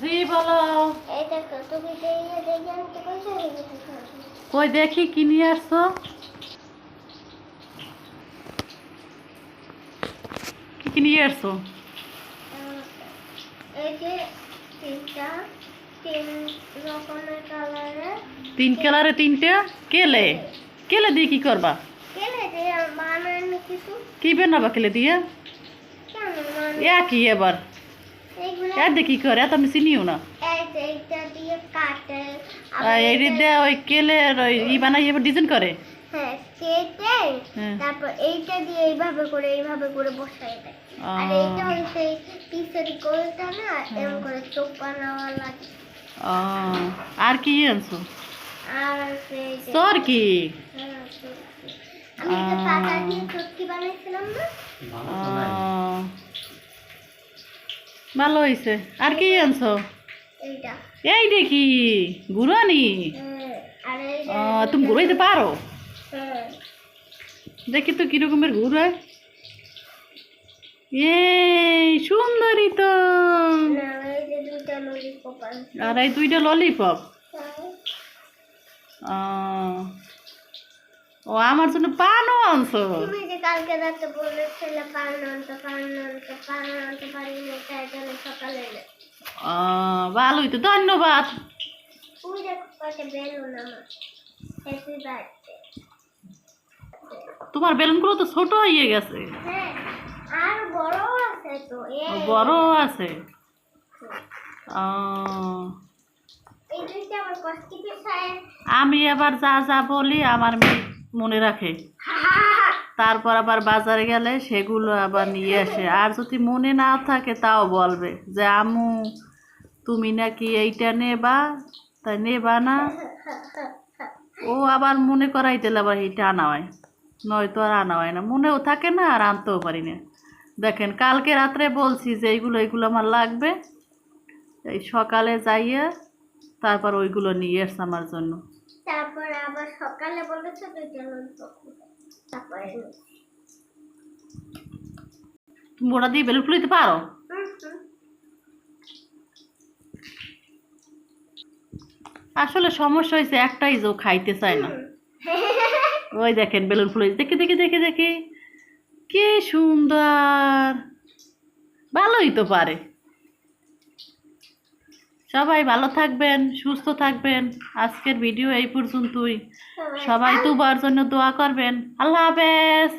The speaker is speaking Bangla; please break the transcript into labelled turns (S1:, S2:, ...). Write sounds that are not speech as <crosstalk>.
S1: জি বলো। কই দেখি কি নিয়ে আসছো? কি কি নিয়ে আসছো?
S2: তিন
S1: কালারে তিনটে? কেলে? কেলে দিয়ে কি করবা? কি বানাবা কেলে দিয়ে? একই এবার।
S2: এইগুলো
S1: এর কি করে এত আমি চিনিও না।
S2: এইটা দিয়ে কাটে।
S1: আর এই দিয়ে ওই কেলে ওই ই বানাই ডিজাইন করে।
S2: হ্যাঁ কেটে
S1: হ্যাঁ।
S2: তারপর এইটা দিয়ে এইভাবে করে এইভাবে করে বসাই দেয়। আর এইটা হচ্ছে পিসের গোলটা না এরকম করে চোখ বানাওয়া লাগে।
S1: আর কি আনছো?
S2: আর সেই
S1: কি?
S2: হ্যাঁ, আমি পাতা দিয়ে চটকি বানাইছিলাম না?
S1: ভালো হয়েছে আর কি আনছো? এই দেখি গুরানি
S2: হ্যাঁ,
S1: ও, তুমি ঘুরাইতে পারো?
S2: হ্যাঁ,
S1: দেখি তো কিরকমের ঘুরায় এই সুন্দরী তো। আর এই দুইটা ললিপপ। ও আমার জন্য পানও আনছো।
S2: তুমি যে কালকে রাতে বলেছিলে পান আনতে পান আনতে পান আনতে পারি না তাই জন্য সকালে
S1: ও, ভালোই তো ধন্যবাদ।
S2: ওই দেখো পাশে বেলুন আমার। হ্যাপি বার্থডে
S1: তোমার বেলুনগুলো তো ছোট হয়ে গেছে।
S2: হ্যাঁ আর বড় আছে তো
S1: বড় আছে। ও, আমি আবার যা যা বলি আমার মেয়ে মনে রাখে। <laughs> তারপর আবার বাজারে গেলে সেগুলো আবার নিয়ে আসে। আর যদি মনে না থাকে তাও বলবে যে আমু তুমি নাকি এইটা নেবা? তাই নেবা না? ও আবার মনে করাই দিলে আবার এইটা আনা হয়। নয়তো আর আনা হয় না। মনেও থাকে না আর আনতেও পারি না। দেখেন কালকে রাত্রে বলছি যে এইগুলো এইগুলো আমার লাগবে। এই সকালে যাইয়ে তারপর ওইগুলো নিয়ে এসছে আমার জন্য।
S2: তারপর আবার সকালে বলেছে দুইটা ললিপপ তারপরে।
S1: তুমি ওটা দিয়ে বেলুন ফুলিতে পারো। আসলে সমস্যা হয়েছে একটাই যে ও খাইতে চায় না। ওই দেখেন বেলুন ফুলে দেখে দেখে দেখে দেখে। কি সুন্দর। ভালোই তো পারে। সবাই ভালো থাকবেন সুস্থ থাকবেন। আজকের ভিডিও এই পর্যন্তই। সবাই তুবার জন্য দোয়া করবেন। আল্লাহ
S2: হাফেজ।